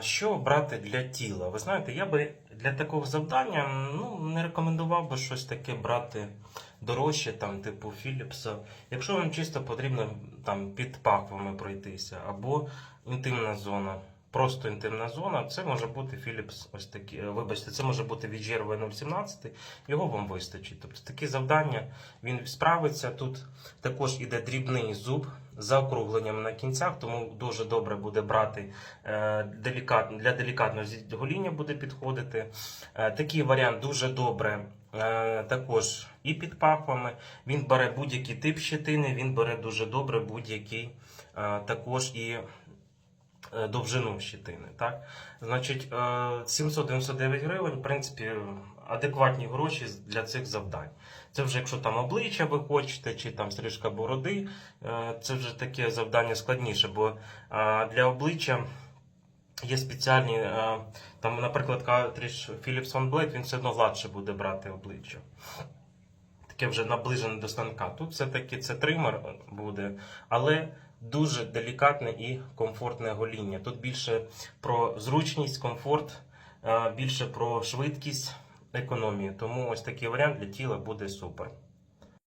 Що брати для тіла? Ви знаєте, я би для такого завдання ну, не рекомендував би щось таке брати дорожче, там, типу Філіпса. Якщо вам чисто потрібно там, під пахвами пройтися, або інтимна зона, просто інтимна зона, це може бути Philips ось такі. е, Вибачте, це може бути VGR V017, його вам вистачить. Тобто такі завдання він справиться. Тут також іде дрібний зуб заокругленням на кінцях, тому дуже добре буде брати е, делікат, для делікатного гоління буде підходити. Е, такий варіант дуже добре. е, Також і під пахвами. Він бере будь-який тип щетини, він бере дуже добре будь-який також і довжину щетини. Так? Значить, е, 799 гривень, в принципі, адекватні гроші для цих завдань. Це вже якщо там обличчя ви хочете, чи там стрижка бороди, е, це вже таке завдання складніше, бо для обличчя є спеціальні, е, там, наприклад, картридж Philips One Blade, він все одно гладше буде брати обличчя. Таке вже наближене до станка. Тут все-таки це тример буде, але дуже делікатне і комфортне гоління. Тут більше про зручність, комфорт, е, більше про швидкість, економію. Тому ось такий варіант для тіла буде супер.